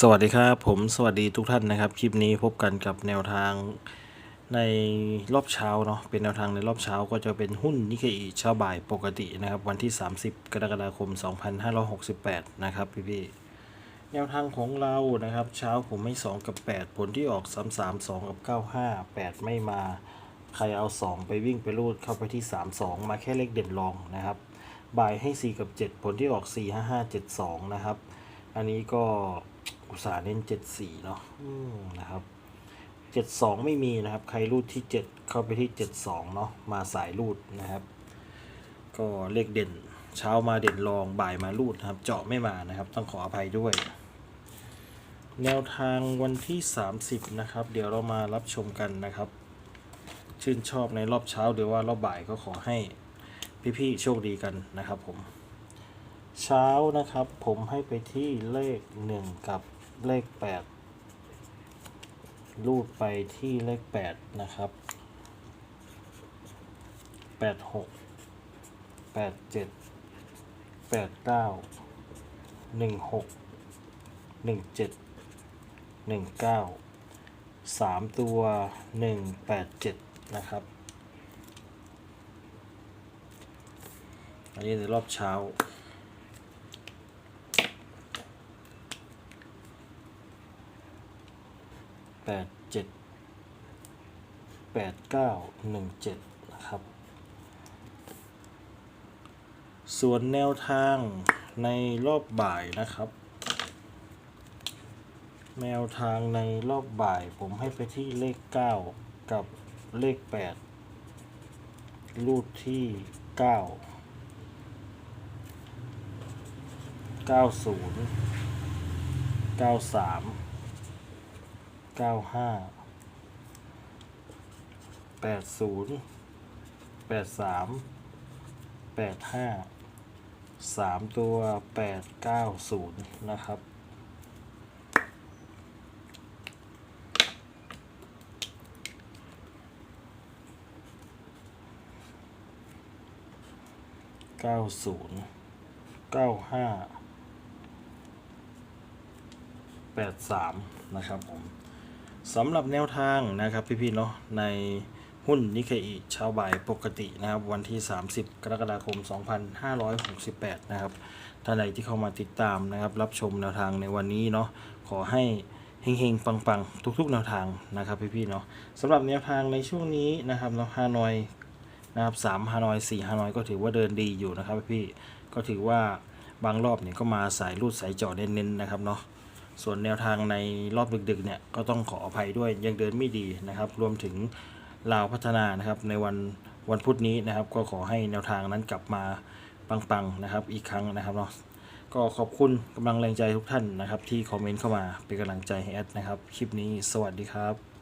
สวัสดีครับ ผมสวัสดีทุกท่านนะครับ คลิปนี้พบกันกับแนวทางในรอบเช้าเนาะเป็นแนวทางในรอบเช้าก็จะเป็นหุ้นนิเคอีเช้าบ่ายปกตินะครับ วันที่ 30 กรกฎาคม 2568 นะครับพี่ๆแนวทางของเรานะครับ เช้าผมไม่ 2 กับ 8 ผลที่ออก 3 3 2 กับ 95 8 ไม่มาใครเอา 2 ไปวิ่งไปรูดเข้าไปที่ 3 2 มาแค่เลขเด่นรองนะครับบ่ายให้ 4 กับ 7 ผลที่ออก 4 5 5 7 2 นะครับ อันนี้ก็ อุตสาห์เน้น74เนาะนะครับ72ไม่มีนะครับ ใครรูดที่7เข้าไปที่72เนาะมาสายรูดนะครับ ก็เลขเด่นเช้ามาเด่นรองบ่ายมารูดนะครับ เจาะไม่มานะครับ ต้องขออภัยด้วย แนวทางวันที่ 30 นะครับ เดี๋ยวเรามารับชมกันนะครับ ชื่นชอบในรอบเช้าหรือว่ารอบบ่ายก็ขอให้พี่ๆโชคดีกันนะครับผมเช้านะครับผมให้ไปที่เลขหนึ่งกับ เลขแปดรูดไปที่เลขแปดนะครับแปดหกแปดเจ็ดแปดเก้าหนึ่งหกหนึ่งเจ็ดหนึ่งเก้าสามตัวหนึ่งแปดเจ็ดนะครับ อันนี้ในรอบเช้า แปดเจ็ดแปดเก้าหนึ่งเจ็ดนะครับ ส่วนแนวทางในรอบบ่ายนะครับ แนวทางในรอบบ่ายผมให้ไปที่เลขเก้ากับเลขแปดรูดที่เก้า เก้าห้าแปดศูนย์แปดสามแปดห้าสามตัวแปดเก้าศูนย์นะครับเก้าศูนย์เก้าห้า83นะครับผม สำหรับแนวทางนะครับพี่ๆเนาะในหุ้นนิเคอีเช้าบ่ายปกตินะครับ วันที่ 30 กรกฎาคม 2568 นะครับท่านใดที่เข้ามาติดตามนะครับ รับชมแนวทางในวันนี้เนาะขอให้เฮงๆ ปังๆ ทุกๆ แนวทางนะครับพี่ๆเนาะสำหรับแนวทางในช่วงนี้นะครับเนาะฮานอยนะครับ3ฮานอย4ฮานอยก็ถือว่าเดินดีอยู่นะครับพี่ก็ถือว่าบางรอบเนี่ยก็มาสายรูดสายเจาะเน้นๆนะครับเนาะ ส่วนแนวทางในรอบดึกๆเนี่ยก็ต้องขออภัยด้วยยังเดินไม่ดีนะครับ รวมถึงลาวพัฒนานะครับในวันวันพุธนี้นะครับ ก็ขอให้แนวทางนั้นกลับมาปังๆนะครับ อีกครั้งนะครับเนาะก็ขอบคุณกำลังแรงใจทุกท่านนะครับ ที่คอมเมนต์เข้ามาเป็นกำลังใจให้แอดนะครับ คลิปนี้สวัสดีครับ